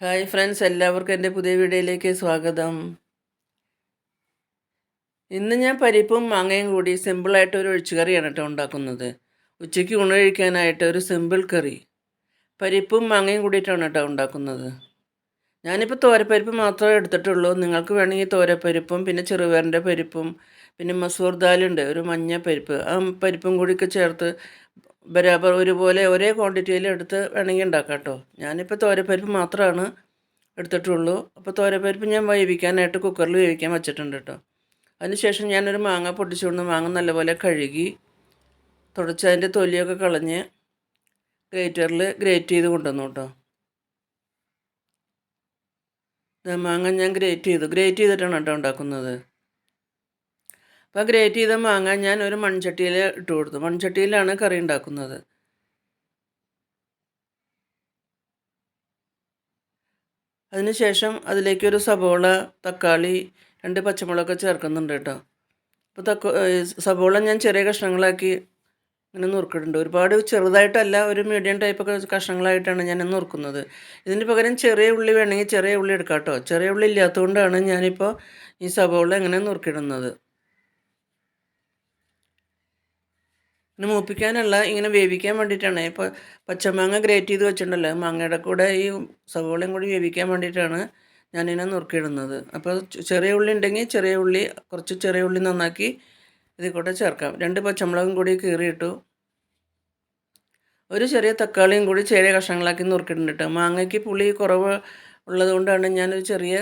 Hi friends എല്ലാവർക്കും എന്റെ പുതിയ വീഡിയോയിലേക്ക് സ്വാഗതം. ഇന്ന് ഞാൻ പരിപ്പും മാങ്ങയും കൂടി സിമ്പിളായിട്ട് ഒരു ഒഴിച്ചുകറിയാണ് കേട്ടോ ഉണ്ടാക്കുന്നത്. ഉച്ചയ്ക്ക് ഊണ് ഒരു സിമ്പിൾ കറി. പരിപ്പും മാങ്ങയും കൂടിയിട്ടാണ് കേട്ടോ ഉണ്ടാക്കുന്നത്. ഞാനിപ്പോൾ തോരപ്പരിപ്പ് മാത്രമേ എടുത്തിട്ടുള്ളൂ. നിങ്ങൾക്ക് വേണമെങ്കിൽ തോരപ്പരിപ്പും പിന്നെ ചെറുപയറിന്റെ പരിപ്പും പിന്നെ മസൂർ ദാലുണ്ട് ഒരു മഞ്ഞ പരിപ്പ്. ആ പരിപ്പും കൂടിയൊക്കെ ചേർത്ത് ബരാബർ ഒരുപോലെ ഒരേ ക്വാണ്ടിറ്റിയിൽ എടുത്ത് വേണമെങ്കിൽ ഉണ്ടാക്കാം കേട്ടോ ഞാനിപ്പോൾ തോരപ്പരിപ്പ് മാത്രമാണ് എടുത്തിട്ടുള്ളൂ. അപ്പോൾ തോരപ്പരിപ്പ് ഞാൻ വേവിക്കാനായിട്ട് കുക്കറിൽ വേവിക്കാൻ വെച്ചിട്ടുണ്ട് കേട്ടോ. അതിനുശേഷം ഞാനൊരു മാങ്ങ പൊട്ടിച്ചുകൊണ്ട് മാങ്ങ നല്ലപോലെ കഴുകി തുടച്ച് അതിന്റെ തൊലിയൊക്കെ കളഞ്ഞ് ഗ്രേറ്ററിൽ ഗ്രേറ്റ് ചെയ്ത് കൊണ്ടുവന്നു കേട്ടോ. മാങ്ങ ഞാൻ ഗ്രേറ്റ് ചെയ്തു. ഗ്രേറ്റ് ചെയ്തിട്ടാണ് കേട്ടോ ഉണ്ടാക്കുന്നത്. അപ്പോൾ ഗ്രേറ്റ് ചെയ്ത മാങ്ങ ഞാൻ ഒരു മൺചട്ടിയിൽ ഇട്ട് കൊടുത്തു. മൺചട്ടിയിലാണ് കറി ഉണ്ടാക്കുന്നത്. അതിനുശേഷം അതിലേക്കൊരു സബോള തക്കാളി രണ്ട് പച്ചമുളകൊക്കെ ചേർക്കുന്നുണ്ട് കേട്ടോ. അപ്പോൾ തക്ക സബോള ഞാൻ ചെറിയ കഷ്ണങ്ങളാക്കി ഇങ്ങനെ നുറുക്കിയിട്ടുണ്ട്. ഒരുപാട് ചെറുതായിട്ടല്ല ഒരു മീഡിയം ടൈപ്പൊക്കെ കഷ്ണങ്ങളായിട്ടാണ് ഞാൻ നുറുക്കുന്നത്. ഇതിന് പകരം ചെറിയ ഉള്ളി വേണമെങ്കിൽ ചെറിയ ഉള്ളി എടുക്കാം കേട്ടോ. ചെറിയ ഉള്ളി ഇല്ലാത്തതുകൊണ്ടാണ് ഞാനിപ്പോൾ ഈ സബോള ഇങ്ങനെ നുറുക്കിയിടുന്നത്. പിന്നെ മൂപ്പിക്കാനുള്ള ഇങ്ങനെ വേവിക്കാൻ വേണ്ടിയിട്ടാണ്. ഇപ്പോൾ പച്ചമാങ്ങ ഗ്രേറ്റ് ചെയ്ത് വെച്ചിട്ടുണ്ടല്ലോ മാങ്ങയുടെ കൂടെ ഈ സവോളയും കൂടി വേവിക്കാൻ വേണ്ടിയിട്ടാണ് ഞാനിതിനെ നുറുക്കിയിടുന്നത്. അപ്പോൾ ചെറിയ ഉള്ളി ഉണ്ടെങ്കിൽ ചെറിയ ഉള്ളി കുറച്ച് ചെറിയ ഉള്ളി നന്നാക്കി ഇതിൽ കൂടെ ചേർക്കാം. രണ്ട് പച്ചമുളകും കൂടി കീറിയിട്ടു ഒരു ചെറിയ തക്കാളിയും കൂടി ചെറിയ കഷ്ണങ്ങളാക്കി നുറുക്കിയിട്ടുണ്ട് മാങ്ങയ്ക്ക് പുളി കുറവ് ഉള്ളതുകൊണ്ടാണ് ഞാനൊരു ചെറിയ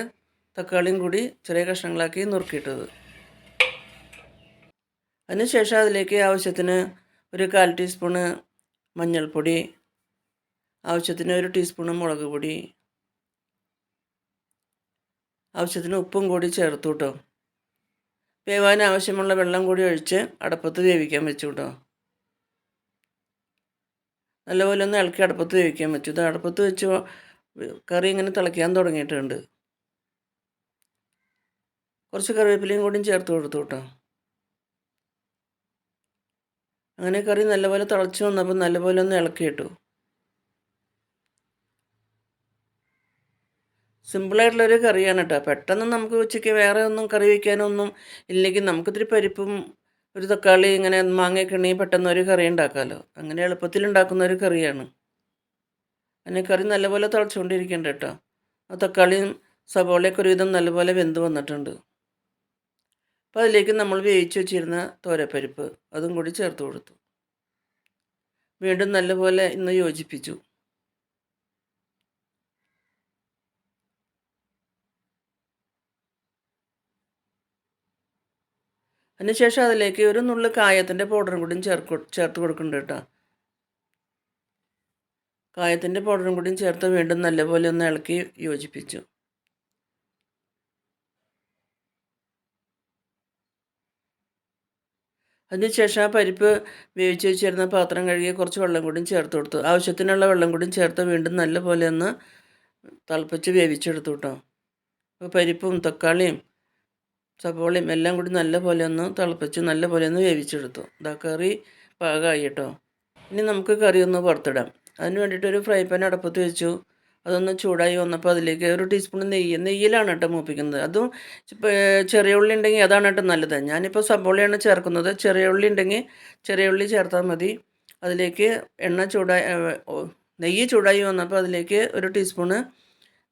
തക്കാളിയും കൂടി ചെറിയ കഷ്ണങ്ങളാക്കി നുറുക്കിയിട്ടത്. അതിനുശേഷം അതിലേക്ക് ആവശ്യത്തിന് ഒരു കാൽ ടീസ്പൂണ് മഞ്ഞൾപ്പൊടി ആവശ്യത്തിന് ഒരു ടീസ്പൂണ് മുളക് പൊടി ആവശ്യത്തിന് ഉപ്പും കൂടി ചേർത്തു കേട്ടോ വേവാൻ ആവശ്യമുള്ള വെള്ളം കൂടി ഒഴിച്ച് അടപ്പത്ത് വേവിക്കാൻ വെച്ചു കേട്ടോ നല്ലപോലെ ഒന്ന് ഇളക്കി അടപ്പത്ത് വേവിക്കാൻ വെച്ചു. ഇത് അടപ്പത്ത് വെച്ച് കറി ഇങ്ങനെ തിളയ്ക്കാൻ തുടങ്ങിയിട്ടുണ്ട്. കുറച്ച് കറിവേപ്പിലയും കൂടിയും ചേർത്ത് കൊടുത്തു കേട്ടോ അങ്ങനെ കറി നല്ലപോലെ തിളച്ച് വന്നപ്പോൾ നല്ലപോലെ ഒന്ന് ഇളക്കി ഇളക്കിയിട്ടു സിമ്പിളായിട്ടുള്ളൊരു കറിയാണ് കേട്ടോ പെട്ടെന്ന് നമുക്ക് ഉച്ചയ്ക്ക് വേറെ ഒന്നും കറി വയ്ക്കാനൊന്നും ഇല്ലെങ്കിൽ നമുക്കിത്തിരി പരിപ്പും ഒരു തക്കാളി ഇങ്ങനെ മാങ്ങയൊക്കെ ഉണ്ടെങ്കിൽ പെട്ടെന്ന് ഒരു കറി ഉണ്ടാക്കാമല്ലോ അങ്ങനെ എളുപ്പത്തിൽ ഉണ്ടാക്കുന്ന ഒരു കറിയാണ്. അങ്ങനെ കറി നല്ലപോലെ തിളച്ചുകൊണ്ടിരിക്കേണ്ട കേട്ടോ ആ തക്കാളിയും സവോളയൊക്കെ ഒരുവിധം നല്ലപോലെ വെന്ത് വന്നിട്ടുണ്ട്. അപ്പോൾ അതിലേക്ക് നമ്മൾ വേവിച്ച് വെച്ചിരുന്ന തോരപ്പരിപ്പ് അതും കൂടി ചേർത്ത് കൊടുത്തു. വീണ്ടും നല്ലപോലെ ഇന്ന് യോജിപ്പിച്ചു. അതിനുശേഷം അതിലേക്ക് ഒരു നുള്ളു കായത്തിന്റെ പൗഡറും കൂടിയും ചേർക്ക് ചേർത്ത് കൊടുക്കുന്നുണ്ട് കേട്ടോ. കായത്തിന്റെ പൗഡറും കൂടിയും ചേർത്ത് വീണ്ടും നല്ലപോലെ ഒന്ന് ഇളക്കി യോജിപ്പിച്ചു. അതിനുശേഷം ആ പരിപ്പ് വേവിച്ച് വെച്ചിരുന്ന പാത്രം കഴുകി കുറച്ച് വെള്ളം കൂടിയും ചേർത്ത് കൊടുത്തു. ആവശ്യത്തിനുള്ള വെള്ളം കൂടിയും ചേർത്ത് വീണ്ടും നല്ല പോലെ ഒന്ന് തിളപ്പിച്ച് വേവിച്ചെടുത്തു കേട്ടോ അപ്പോൾ പരിപ്പും തക്കാളിയും സവോളയും എല്ലാം കൂടി നല്ല പോലെ ഒന്ന് തിളപ്പിച്ച് നല്ല പോലെ ഒന്ന് വേവിച്ചെടുത്തു. ഇതാ കറി പാകമായി കേട്ടോ ഇനി നമുക്ക് കറി ഒന്ന് പുറത്തിടാം അതിന് വേണ്ടിയിട്ട് ഒരു ഫ്രൈ പാൻ അടപ്പത്ത് വെച്ചു. അതൊന്ന് ചൂടായി വന്നപ്പോൾ അതിലേക്ക് ഒരു ടീസ്പൂൺ നെയ്യ് നെയ്യിലാണ് കേട്ടോ മൂപ്പിക്കുന്നത്. അതും ചെറിയ ഉള്ളി ഉണ്ടെങ്കിൽ അതാണ് കേട്ടോ നല്ലത്. ഞാനിപ്പോൾ സബോളയാണ് ചേർക്കുന്നത്. ചെറിയ ഉള്ളി ഉണ്ടെങ്കിൽ ചെറിയ ഉള്ളി ചേർത്താൽ മതി. അതിലേക്ക് എണ്ണ ചൂടായി നെയ്യ് ചൂടായി വന്നപ്പോൾ അതിലേക്ക് ഒരു ടീസ്പൂണ്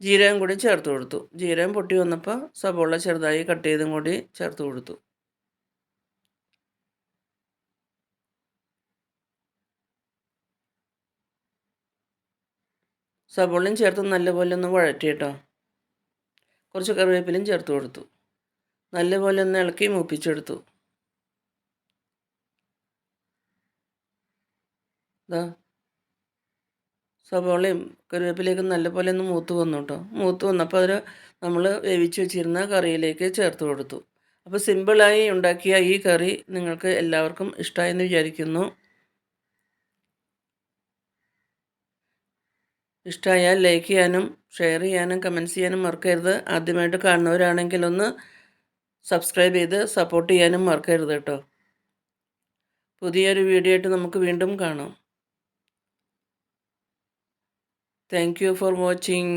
ജീരകം കൂടി ചേർത്ത് കൊടുത്തു. ജീരകം പൊട്ടി വന്നപ്പോൾ സബോള ചെറുതായി കട്ട് ചെയ്തും കൂടി ചേർത്ത് കൊടുത്തു. സബോളയും ചേർത്ത് നല്ലപോലെ ഒന്ന് വഴറ്റി കേട്ടോ. കുറച്ച് കറിവേപ്പിലയും ചേർത്ത് കൊടുത്തു. നല്ലപോലെ ഒന്ന് ഇളക്കി മൂപ്പിച്ചെടുത്തു. ഇതാ സബോളയും കറിവേപ്പിലേക്ക് നല്ലപോലെ ഒന്ന് മൂത്ത് വന്നു കേട്ടോ. മൂത്ത് വന്നപ്പോൾ അതിൽ നമ്മൾ വേവിച്ച് വെച്ചിരുന്ന കറിയിലേക്ക് ചേർത്ത് കൊടുത്തു. അപ്പോൾ സിമ്പിളായി ഉണ്ടാക്കിയ ഈ കറി നിങ്ങൾക്ക് എല്ലാവർക്കും ഇഷ്ടമായെന്ന് വിചാരിക്കുന്നു. ഇഷ്ടമായാൽ ലൈക്ക് ചെയ്യാനും ഷെയർ ചെയ്യാനും കമന്റ്സ് ചെയ്യാനും മറക്കരുത്. ആദ്യമായിട്ട് കാണുന്നവരാണെങ്കിൽ ഒന്ന് സബ്സ്ക്രൈബ് ചെയ്ത് സപ്പോർട്ട് ചെയ്യാനും മറക്കരുത് കേട്ടോ. പുതിയൊരു വീഡിയോ ആയിട്ട് നമുക്ക് വീണ്ടും കാണാം. Thank you for watching